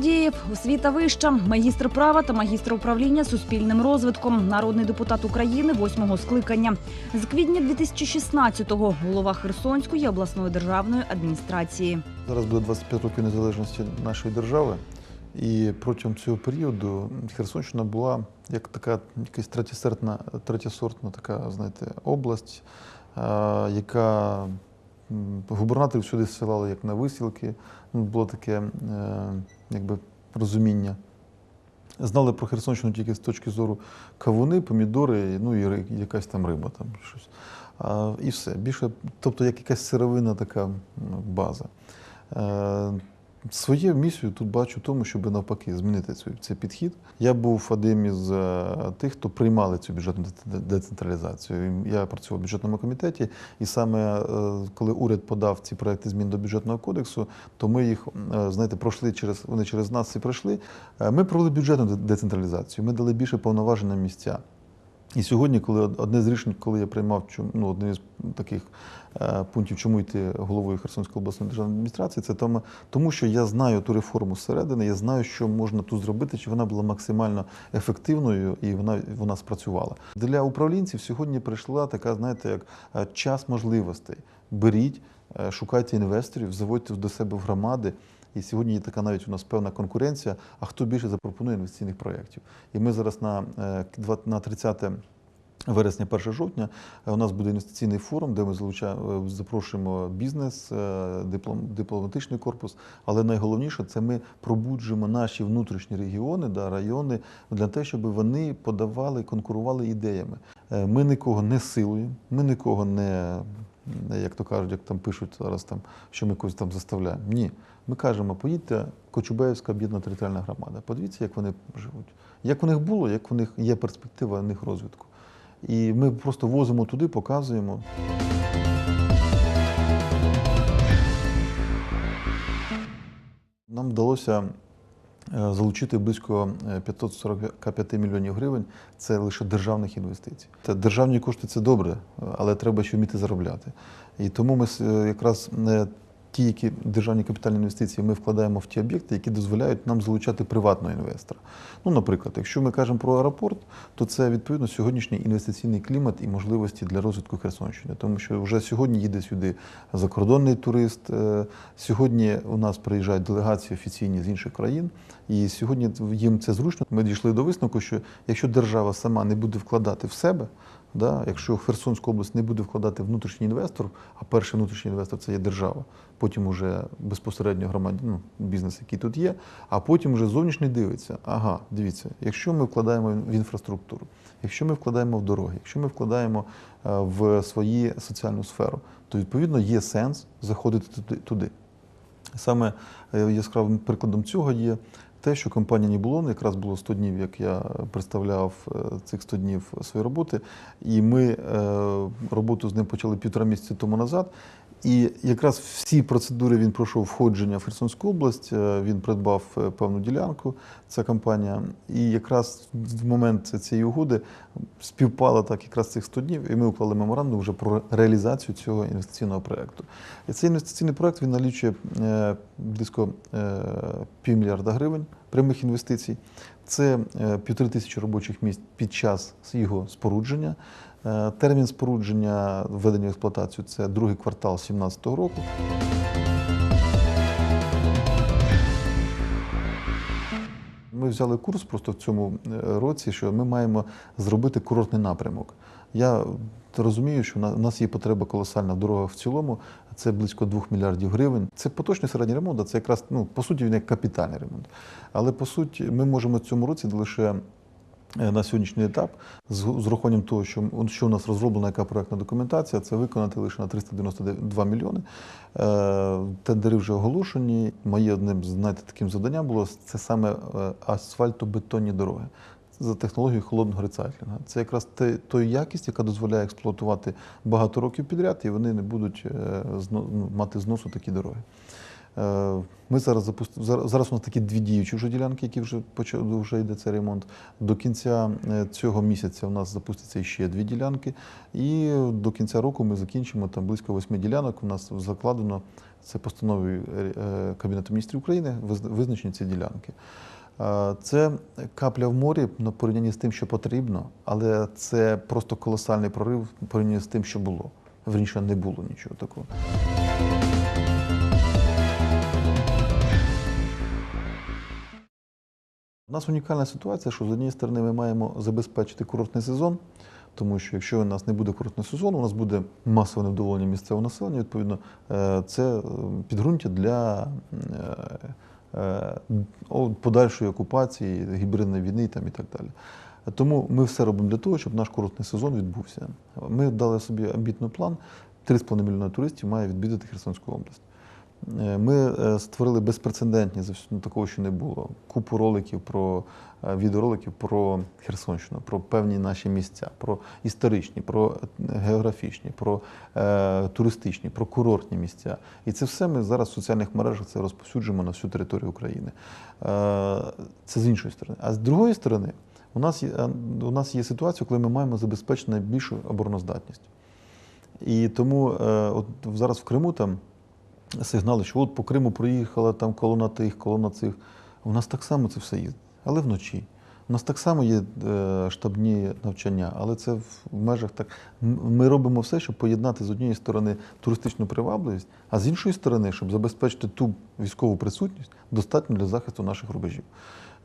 Гордієв, освіта вища, магістр права та магістр управління суспільним розвитком, народний депутат України восьмого скликання. З квітня 2016-го голова Херсонської обласної державної адміністрації. Зараз буде 25 років незалежності нашої держави, і протягом цього періоду Херсонщина була як така якась третєсортна, третєсортна така, знаєте, область, яка губернаторів сюди зсилали як на висілки. Ну, було таке е, якби розуміння. Знали про Херсонщину тільки з точки зору кавуни, помідори, ну і якась там риба, там щось. А, і все. Більше, тобто як якась сировинна така база. Свою місію тут бачу в тому, щоб навпаки змінити цей, підхід. Я був одним із е, тих, хто приймали цю бюджетну децентралізацію. Я працював в бюджетному комітеті, і саме е, коли уряд подав ці проекти змін до бюджетного кодексу, то ми їх е, знаєте, пройшли через вони через нас і пройшли. Ми провели бюджетну децентралізацію. Ми дали більше повноважень на місця. І сьогодні, коли одне з рішень, коли я приймав ну, один із таких е, пунктів, чому йти головою Херсонської обласної державної адміністрації, це тому, тому, що я знаю ту реформу зсередини, я знаю, що можна тут зробити, щоб вона була максимально ефективною і вона, вона спрацювала. Для управлінців сьогодні прийшла така, знаєте, як е, час можливостей. Беріть, е, шукайте інвесторів, заводьте до себе в громади. І сьогодні є така навіть у нас певна конкуренція. А хто більше запропонує інвестиційних проєктів? І ми зараз на, е, на 30 вересня, 1 жовтня е, у нас буде інвестиційний форум, де ми залучаємо, запрошуємо бізнес, е, диплом, дипломатичний корпус. Але найголовніше це ми пробуджуємо наші внутрішні регіони, да, райони для того, щоб вони подавали, конкурували ідеями. Е, Ми нікого не силуємо, ми нікого не, як то кажуть, як там пишуть зараз, там, що ми когось там заставляємо. Ні. Ми кажемо, поїдьте Кочубеївська об'єднана територіальна громада. Подивіться, як вони живуть. Як у них було, як у них є перспектива них розвитку. І ми просто возимо туди, показуємо. Нам вдалося е, залучити близько е, 545 мільйонів гривень. Це лише державних інвестицій. Та державні кошти це добре, але треба ще вміти заробляти. І тому ми е, якраз е, ті, які державні капітальні інвестиції, ми вкладаємо в ті об'єкти, які дозволяють нам залучати приватного інвестора. Ну, наприклад, якщо ми кажемо про аеропорт, то це відповідно сьогоднішній інвестиційний клімат і можливості для розвитку Херсонщини, тому що вже сьогодні їде сюди закордонний турист. е, Сьогодні у нас приїжджають делегації офіційні з інших країн, і сьогодні їм це зручно. Ми дійшли до висновку, що якщо держава сама не буде вкладати в себе. Да, якщо Херсонська область не буде вкладати внутрішній інвестор, а перший внутрішній інвестор це є держава, потім уже безпосередньо громад... ну, бізнес, який тут є, а потім вже зовнішній дивиться. Ага, дивіться, якщо ми вкладаємо в інфраструктуру, якщо ми вкладаємо в дороги, якщо ми вкладаємо е, в свою соціальну сферу, то відповідно є сенс заходити туди- туди. Саме е, яскравим прикладом цього є те, що компанія Нібулон якраз було 100 днів, як я представляв е, цих 100 днів своєї роботи, і ми е, роботу з ним почали півтора місяці тому назад. І якраз всі процедури він пройшов входження в Херсонську область. е, Він придбав певну ділянку. Ця компанія, і якраз в момент цієї угоди співпало так якраз цих 100 днів, і ми уклали меморандум вже про реалізацію цього інвестиційного проекту. І цей інвестиційний проект він налічує близько півмільярда гривень прямих інвестицій. Це е, півтори тисячі робочих місць під час його спорудження. Е, Термін спорудження введення в експлуатацію це другий квартал 2017 року. Ми взяли курс просто в цьому е, році, що ми маємо зробити курортний напрямок. Я розумію, що на- нас є потреба колосальна в дорогах в цілому. Це близько 2 мільярдів гривень. Це поточний середній ремонт, а це якраз ну по суті він як капітальний ремонт. Але по суті, ми можемо в цьому році лише на сьогоднішній етап, з урахуванням того, що, що у нас розроблена яка проектна документація, це виконати лише на 392 мільйони. Е, Тендери вже оголошені. Моє одним знаєте, таким завданням було це саме е, асфальтобетонні дороги. За технологією холодного рецайклінгу. Це якраз те, той якість, яка дозволяє експлуатувати багато років підряд, і вони не будуть е, ну, мати зносу такі дороги. Е, Ми зараз запустили зараз, у нас такі дві діючі вже ділянки, які вже почали вже йде цей ремонт. До кінця е, цього місяця у нас запуститься ще дві ділянки, і до кінця року ми закінчимо там близько восьми ділянок. У нас закладено це постановою е, Кабінету міністрів України визначені ці ділянки. Це капля в морі на порівнянні з тим, що потрібно, але це просто колосальний прорив в порівнянні з тим, що було. Вірніше, не було нічого такого. У нас унікальна ситуація, що з однієї сторони ми маємо забезпечити курортний сезон, тому що якщо у нас не буде курортного сезону, у нас буде масове невдоволення місцевого населення. Відповідно, е, це е, підґрунтя для е, подальшої окупації, гібридної війни там, і так далі. Тому ми все робимо для того, щоб наш курортний сезон відбувся. Ми дали собі амбітний план. 3,5 мільйона туристів має відвідати Херсонську область. Е, Ми е, створили безпрецедентні, зовсім ну, такого ще не було. Купу роликів про е, відеороликів про Херсонщину, про певні наші місця, про історичні, про географічні, про е, туристичні, про курортні місця. І це все ми зараз в соціальних мережах це розповсюджуємо на всю територію України. Е, це з іншої сторони. А з другої сторони, у нас є, у нас є ситуація, коли ми маємо забезпечити найбільшу обороноздатність. І тому е, от зараз в Криму там сигнали, що от по Криму проїхала там колона тих, колона цих. У нас так само це все їздить, але вночі. У нас так само є е, штабні навчання, але це в межах так. Ми робимо все, щоб поєднати з однієї сторони туристичну привабливість, а з іншої сторони, щоб забезпечити ту військову присутність, достатньо для захисту наших рубежів.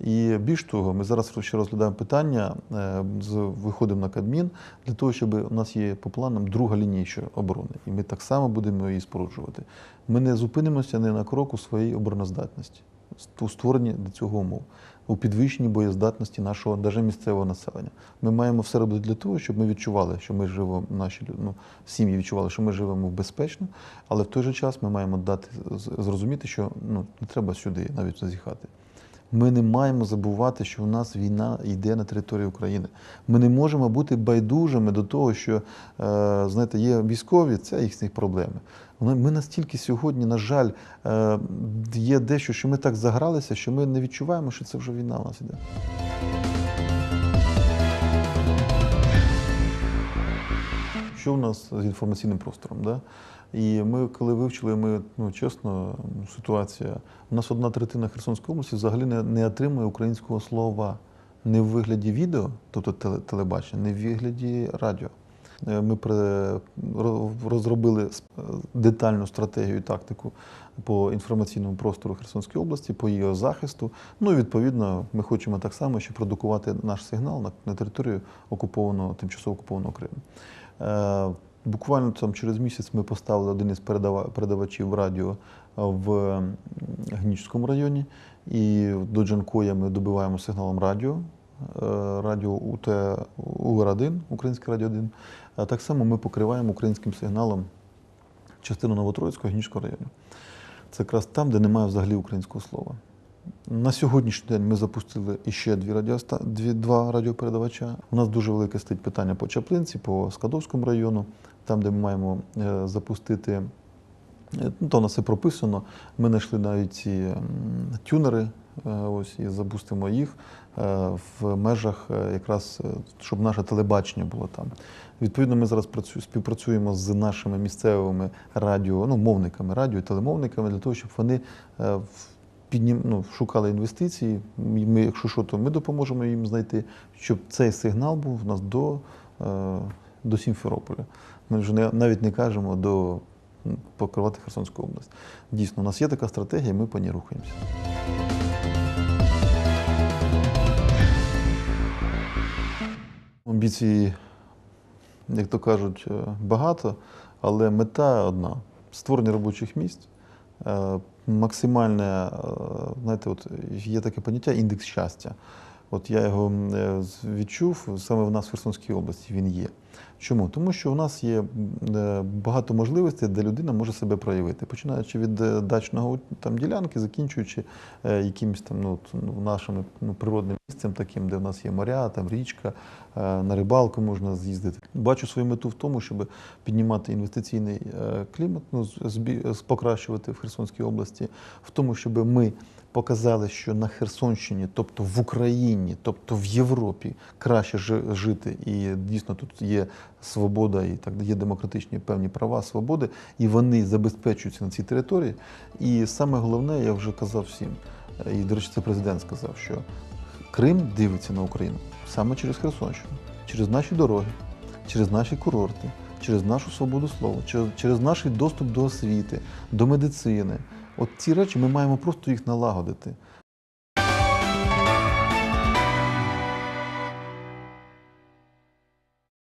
І більш того, ми зараз ще розглядаємо питання, е, виходимо на Кабмін для того, щоб у нас є по планам друга лінія ще оборони, і ми так само будемо її споруджувати. Ми не зупинимося не на кроку своєї обороноздатності, у створенні до цього умов, у підвищенні боєздатності нашого навіть місцевого населення. Ми маємо все робити для того, щоб ми відчували, що ми живемо, наші ну, сім'ї відчували, що ми живемо безпечно, але в той же час ми маємо дати зрозуміти, що ну, не треба сюди навіть зазіхати. Ми не маємо забувати, що у нас війна йде на території України. Ми не можемо бути байдужими до того, що е, знаєте, є військові, це їхні проблеми. Ми настільки сьогодні, на жаль, е, є дещо, що ми так загралися, що ми не відчуваємо, що це вже війна у нас іде. Що в нас з інформаційним простором? Да? І ми, коли вивчили, ми ну чесно, ситуація. У нас одна третина Херсонської області взагалі не, не отримує українського слова не в вигляді відео, тобто телебачення, не в вигляді радіо. Е, Ми розробили детальну стратегію і тактику по інформаційному простору Херсонської області, по її захисту. Ну і відповідно, ми хочемо так само ще продукувати наш сигнал на, на територію окупованого, тимчасово окупованого Криму. Е, Буквально там через місяць ми поставили один із передавачів радіо в Гнічському районі, і до Джанкоя ми добиваємо сигналом радіо, е, радіо УТ УР-1, Українське радіо 1. А так само ми покриваємо українським сигналом частину Новотроїцького Гнічського району. Це якраз там, де немає взагалі українського слова. На сьогоднішній день ми запустили іще дві радіоста... дві, два радіопередавача. У нас дуже велике стоїть питання по Чаплинці, по Скадовському району, там, де ми маємо е, запустити. е, Ну, то у нас все прописано. Ми знайшли навіть ці тюнери, е, ось і запустимо їх е, в межах якраз, щоб наше телебачення було там. Відповідно, ми зараз працю- співпрацюємо з нашими місцевими радіо, ну, мовниками, радіо і телемовниками для того, щоб вони в- піднім, ну, шукали інвестиції. Ми, якщо що, то ми допоможемо їм знайти, щоб цей сигнал був у нас до, е, до Сімферополя. Ми вже навіть не кажемо до покривати Херсонську область. Дійсно, у нас є така стратегія, ми по ній рухаємося. Амбіції, як то кажуть, е, багато, але мета одна створення робочих місць, е, максимальне, е, знаєте, от є таке поняття індекс щастя. От я його е, відчув, саме в нас в Херсонській області він є. Чому? Тому що у нас є е, багато можливостей, де людина може себе проявити, починаючи від е, дачного там ділянки, закінчуючи е, якимось там ну, ну, нашим ну, природним місцем, таким, де в нас є моря, там річка, на рибалку можна з'їздити. Бачу свою мету в тому, щоб піднімати інвестиційний клімат, ну, покращувати в Херсонській області, в тому, щоб ми показали, що на Херсонщині, тобто в Україні, тобто в Європі краще жити, і дійсно тут є свобода, і так є демократичні певні права, свободи, і вони забезпечуються на цій території. І саме головне, я вже казав всім, і до речі, це президент сказав, що Крим дивиться на Україну саме через Херсонщину, через наші дороги, через наші курорти, через нашу свободу слова, через, через наш доступ до освіти, до медицини. От ці речі ми маємо просто їх налагодити.